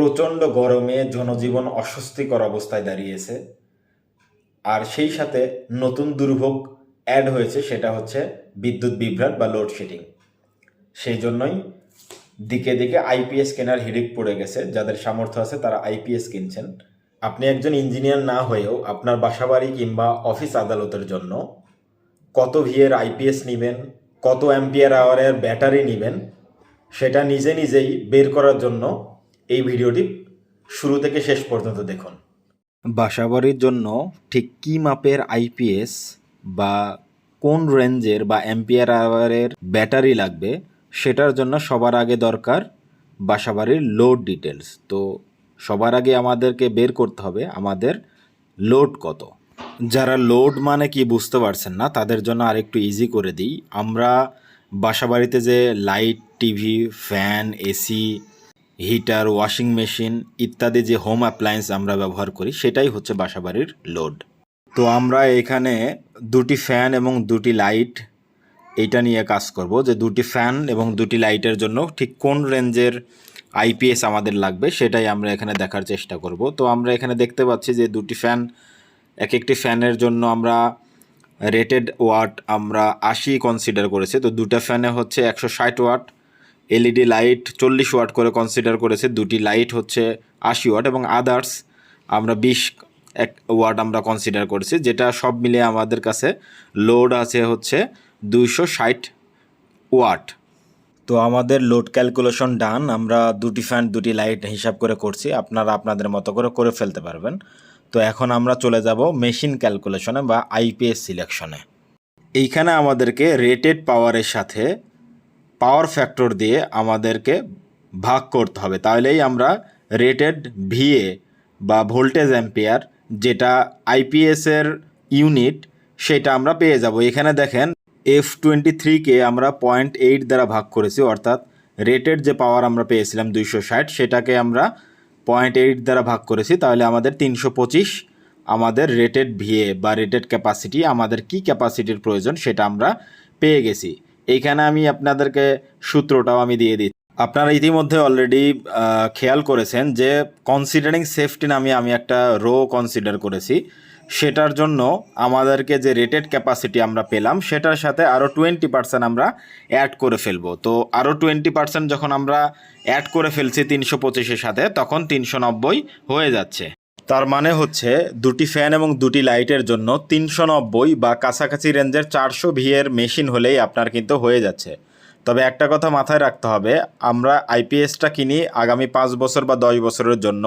প্রচণ্ড গরমে জনজীবন অস্বস্তিকর অবস্থায় দাঁড়িয়েছে। আর সেই সাথে নতুন দুর্ভোগ অ্যাড হয়েছে, সেটা হচ্ছে বিদ্যুৎ বিভ্রাট বা লোডশেডিং সেই জন্যই দিকে দিকে আইপিএস কেনার হিড়িক পড়ে গেছে। যাদের সামর্থ্য আছে, তারা আইপিএস কিনছেন। আপনি একজন ইঞ্জিনিয়ার না হয়েও আপনার বাসাবাড়ি কিংবা অফিস আদালতের জন্য কত ভিএর আইপিএস নেবেন, কত অ্যাম্পিয়ার আওয়ারের ব্যাটারি নেবেন, সেটা নিজে নিজেই বের করার জন্য এই ভিডিওটি শুরু থেকে শেষ পর্যন্ত দেখুন। বাসাবাড়ির জন্য ঠিক কী মাপের আইপিএস বা কোন রেঞ্জের বা অ্যাম্পিয়ার আওয়ারের ব্যাটারি লাগবে সেটার জন্য সবার আগে দরকার বাসাবাড়ির লোড ডিটেলস তো সবার আগে আমাদেরকে বের করতে হবে আমাদের লোড কত। যারা লোড মানে কি বুঝতে পারছেন না, তাদের জন্য আরেকটু ইজি করে দিই। আমরা বাসাবাড়িতে যে light TV fan AC heater, washing machine ইত্যাদি যে হোম অ্যাপ্লায়েন্স আমরা ব্যবহার করি, সেটাই হচ্ছে বাসাবাড়ির লোড। তো আমরা এখানে দুটি ফ্যান এবং দুটি লাইট এইটা নিয়ে কাজ করব, যে দুটি ফ্যান এবং দুটি লাইটের জন্য ঠিক কোন রেঞ্জের আইপিএস আমাদের লাগবে সেটাই আমরা এখানে দেখার চেষ্টা করব। তো আমরা এখানে দেখতে পাচ্ছি যে দুটি ফ্যান এক একটি ফ্যানের জন্য আমরা রেটেড ওয়াট আমরা আশি কনসিডার করেছি। তো দুটা ফ্যানে হচ্ছে একশো ষাট ওয়াট এলইডি লাইট চল্লিশ ওয়াট করে কনসিডার করেছে। দুটি লাইট হচ্ছে আশি ওয়াট এবং আদার্স আমরা বিশ এক ওয়াট আমরা কনসিডার করেছি, যেটা সব মিলিয়ে আমাদের কাছে লোড আছে হচ্ছে দুইশো ষাট ওয়াট তো আমাদের লোড ক্যালকুলেশন ডান আমরা দুটি ফ্যান দুটি লাইট হিসাব করে করছি, আপনারা আপনাদের মতো করে করে ফেলতে পারবেন। তো এখন আমরা চলে যাব মেশিন ক্যালকুলেশনে বা আইপিএস সিলেকশনে এইখানে আমাদেরকে রেটেড পাওয়ারের সাথে পাওয়ার ফ্যাক্টর দিয়ে আমাদেরকে ভাগ করতে হবে। তাহলেই আমরা রেটেড ভিএ বা ভোল্টেজ অ্যাম্পিয়ার যেটা আইপিএসের ইউনিট সেটা আমরা পেয়ে যাব। এখানে দেখেন এফ টোয়েন্টি থ্রিকে আমরা পয়েন্ট এইট দ্বারা ভাগ করেছি, অর্থাৎ রেটেড যে পাওয়ার আমরা পেয়েছিলাম দুইশো ষাট, সেটাকে আমরা পয়েন্ট এইট দ্বারা ভাগ করেছি। তাহলে আমাদের তিনশো পঁচিশ আমাদের রেটেড ভিএ বা রেটেড ক্যাপাসিটি আমাদের কি ক্যাপাসিটির প্রয়োজন সেটা আমরা পেয়ে গেছি। এইখানে আমি আপনাদেরকে সূত্রটাও আমি দিয়ে দিচ্ছি। আপনারা ইতিমধ্যে অলরেডি খেয়াল করেছেন যে কনসিডারিং সেফটি নামে আমি একটা রো কনসিডার করেছি। সেটার জন্য আমাদেরকে যে রেটেড ক্যাপাসিটি আমরা পেলাম, সেটার সাথে আরও টোয়েন্টি পার্সেন্ট আমরা অ্যাড করে ফেলব। তো আরও টোয়েন্টি পার্সেন্ট যখন আমরা অ্যাড করে ফেলছি তিনশো পঁচিশের সাথে, তখন তিনশো নব্বই হয়ে যাচ্ছে। তার মানে হচ্ছে দুটি ফ্যান এবং দুটি লাইটের জন্য তিনশো নব্বই বা কাছাকাছি রেঞ্জের চারশো ভিএর মেশিন হলেই আপনার কিন্তু হয়ে যাচ্ছে। তবে একটা কথা মাথায় রাখতে হবে, আমরা আইপিএসটা কিনি আগামী পাঁচ বছর বা দশ বছরের জন্য।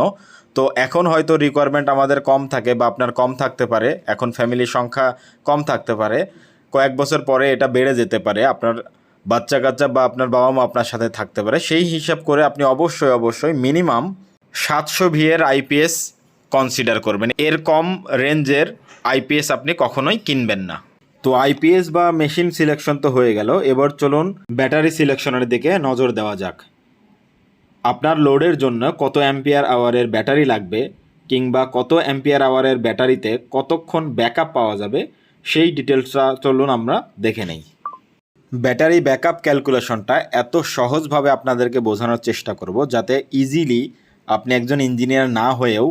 তো এখন হয়তো রিকোয়ারমেন্ট আমাদের কম থাকে বা আপনার কম থাকতে পারে, এখন ফ্যামিলির সংখ্যা কম থাকতে পারে। কয়েক বছর পরে এটা বেড়ে যেতে পারে, আপনার বাচ্চা কাচ্চা বা আপনার বাবা মা আপনার সাথে থাকতে পারে। সেই হিসাব করে আপনি অবশ্যই অবশ্যই মিনিমাম সাতশো ভিএর আইপিএস কনসিডার করবেন। এর কম রেঞ্জের আইপিএস আপনি কখনোই কিনবেন না। তো আইপিএস বা মেশিন সিলেকশন তো হয়ে গেল। এবার চলুন ব্যাটারি সিলেকশনের দিকে নজর দেওয়া যাক। আপনার লোডের জন্য কত অ্যাম্পিয়ার আওয়ারের ব্যাটারি লাগবে কিংবা কত অ্যাম্পিয়ার আওয়ারের ব্যাটারিতে কতক্ষণ ব্যাকআপ পাওয়া যাবে, সেই ডিটেলসটা চলুন আমরা দেখে নেই। ব্যাটারি ব্যাকআপ ক্যালকুলেশনটা এত সহজভাবে আপনাদেরকে বোঝানোর চেষ্টা করব যাতে ইজিলি আপনি একজন ইঞ্জিনিয়ার না হয়েও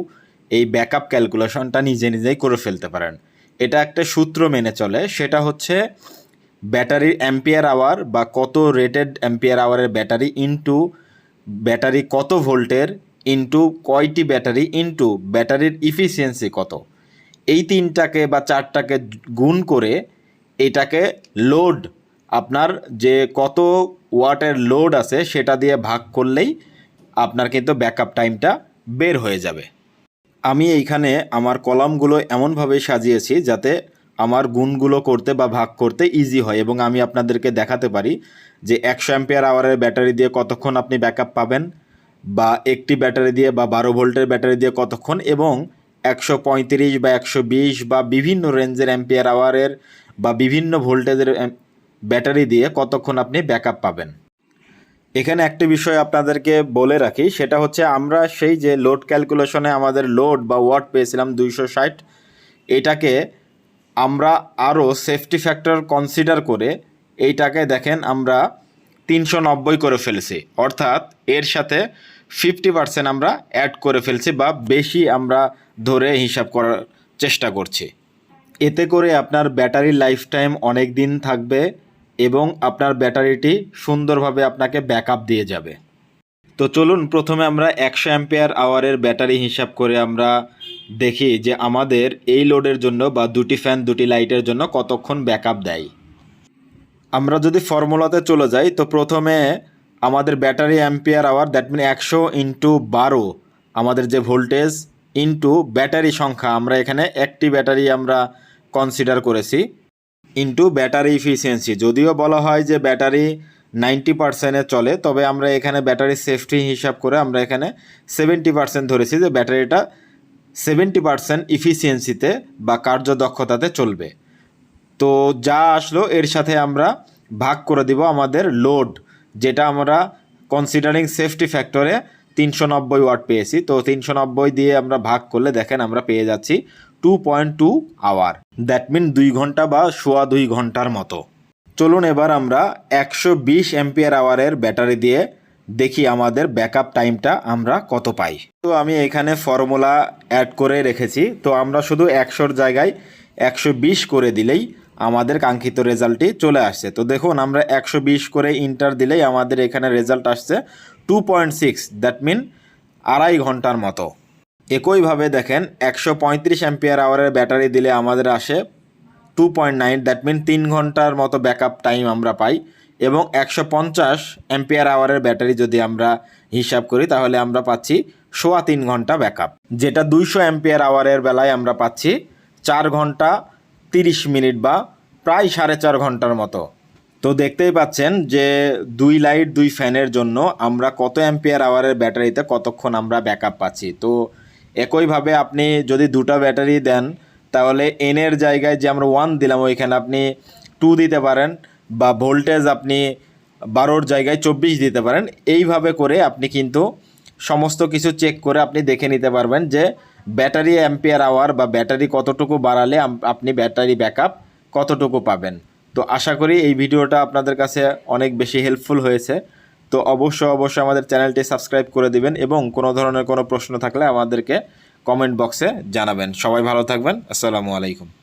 এই ব্যাকআপ ক্যালকুলেশনটা নিজে নিজেই করে ফেলতে পারেন। এটা একটা সূত্র মেনে চলে, সেটা হচ্ছে ব্যাটারির অ্যাম্পিয়ার আওয়ার বা কত রেটেড অ্যাম্পিয়ার আওয়ারের ব্যাটারি ইনটু ব্যাটারি কত ভোল্টের ইনটু কয়টি ব্যাটারি ইনটু ব্যাটারির ইফিসিয়েন্সি কত। এই তিনটাকে বা চারটাকে গুণ করে এটাকে লোড, আপনার যে কত ওয়াটের লোড আছে সেটা দিয়ে ভাগ করলেই আপনার কিন্তু ব্যাকআপ টাইমটা বের হয়ে যাবে। আমি এইখানে আমার কলামগুলো এমনভাবে সাজিয়েছি যাতে আমার গুণগুলো করতে বা ভাগ করতে ইজি হয় এবং আমি আপনাদেরকে দেখাতে পারি যে একশো অ্যাম্পিয়ার আওয়ারের ব্যাটারি দিয়ে কতক্ষণ আপনি ব্যাকআপ পাবেন বা একটি ব্যাটারি দিয়ে বা বারো ভোল্টের ব্যাটারি দিয়ে কতক্ষণ এবং একশো পঁয়ত্রিশ বা একশো বিশ বা বিভিন্ন রেঞ্জের অ্যাম্পিয়ার আওয়ারের বা বিভিন্ন ভোল্টেজের ব্যাটারি দিয়ে কতক্ষণ আপনি ব্যাকআপ পাবেন। এখানে একটি বিষয় আপনাদেরকে বলে রাখি, সেটা হচ্ছে আমরা সেই যে লোড ক্যালকুলেশনে আমাদের লোড বা ওয়াট পেয়েছিলাম দুইশো ষাট, এটাকে আমরা আরও সেফটি ফ্যাক্টর কনসিডার করে এইটাকে দেখেন আমরা তিনশো নব্বই করে ফেলেছি। অর্থাৎ এর সাথে ফিফটি পার্সেন্ট আমরা অ্যাড করে ফেলছি বা বেশি আমরা ধরে হিসাব করার চেষ্টা করছি। এতে করে আপনার ব্যাটারির লাইফ টাইম অনেক দিন থাকবে এবং আপনার ব্যাটারিটি সুন্দরভাবে আপনাকে ব্যাকআপ দিয়ে যাবে। তো চলুন প্রথমে আমরা একশো অ্যাম্পিয়ার আওয়ারের ব্যাটারি হিসাব করে আমরা দেখি যে আমাদের এই লোডের জন্য বা দুটি ফ্যান, দুটি লাইটের জন্য কতক্ষণ ব্যাকআপ দেয়। আমরা যদি ফর্মুলাতে চলে যাই, তো প্রথমে আমাদের battery ampere hour that mean একশো ইন্টু বারো, আমাদের যে ভোল্টেজ ইন্টু ব্যাটারি সংখ্যা, আমরা এখানে একটি ব্যাটারি আমরা কনসিডার করেছি। ইন্টু ব্যাটারি ইফিসিয়েন্সি যদিও বলা হয় যে ব্যাটারি নাইনটি পার্সেন্টে চলে, তবে আমরা এখানে ব্যাটারি সেফটি হিসাব করে আমরা এখানে সেভেন্টি পার্সেন্ট ধরেছি যে ব্যাটারিটা সেভেন্টি পার্সেন্ট ইফিসিয়েন্সিতে বা কার্যদক্ষতাতে চলবে। তো যা আসলো, এর সাথে আমরা ভাগ করে দিব আমাদের লোড যেটা আমরা কনসিডারিং সেফটি ফ্যাক্টরে তিনশো নব্বই ওয়াট পেয়েছি। তো তিনশো নব্বই দিয়ে আমরা ভাগ করলে দেখেন আমরা পেয়ে যাচ্ছি two point two hour that mean দুই ঘণ্টা বা সোয়া দুই ঘণ্টার মতো। চলুন এবার আমরা একশো বিশ এম্পিয়ার আওয়ারের ব্যাটারি দিয়ে দেখি আমাদের ব্যাকআপ টাইমটা আমরা কত পাই। তো আমি এখানে ফর্মুলা অ্যাড করে রেখেছি। তো আমরা শুধু একশোর জায়গায় একশো বিশ করে দিলেই আমাদের কাঙ্ক্ষিত রেজাল্টটি চলে আসছে। তো দেখুন, আমরা একশো বিশ করে ইন্টার দিলেই আমাদের এখানে রেজাল্ট আসছে two point six that mean আড়াই ঘণ্টার মতো। একইভাবে দেখেন একশো পঁয়ত্রিশ অ্যাম্পিয়ার আওয়ারের ব্যাটারি দিলে আমাদের আসে two point nine that mean তিন ঘণ্টার মতো ব্যাকআপ টাইম আমরা পাই। এবং একশো পঞ্চাশ অ্যাম্পিয়ার আওয়ারের ব্যাটারি যদি আমরা হিসাব করি, তাহলে আমরা পাচ্ছি সোয়া তিন ঘণ্টা ব্যাকআপ যেটা দুইশো অ্যাম্পিয়ার আওয়ারের বেলায় আমরা পাচ্ছি চার ঘণ্টা তিরিশ মিনিট বা প্রায় সাড়ে চার ঘণ্টার মতো। তো দেখতেই পাচ্ছেন যে দুই লাইট দুই ফ্যানের জন্য আমরা কত অ্যাম্পিয়ার আওয়ারের ব্যাটারিতে কতক্ষণ আমরা ব্যাকআপ পাচ্ছি। তো একইভাবে আপনি যদি দুটো ব্যাটারি দেন, তাহলে এনের জায়গায় যে আমরা ওয়ান দিলাম, ওইখানে আপনি টু দিতে পারেন বা ভোল্টেজ আপনি বারোর জায়গায় চব্বিশ দিতে পারেন। এইভাবে করে আপনি কিন্তু সমস্ত কিছু চেক করে আপনি দেখে নিতে পারবেন যে ব্যাটারি অ্যাম্পিয়ার আওয়ার বা ব্যাটারি কতটুকু বাড়ালে আপনি ব্যাটারি ব্যাকআপ কতটুকু পাবেন। তো আশা করি এই ভিডিওটা আপনাদের কাছে অনেক বেশি হেল্পফুল হয়েছে। তো অবশ্যই অবশ্যই আমাদের চ্যানেলটি সাবস্ক্রাইব করে দিবেন এবং কোনো ধরনের কোনো প্রশ্ন থাকলে আমাদেরকে কমেন্ট বক্সে জানাবেন। সবাই ভালো থাকবেন। আসসালামু আলাইকুম।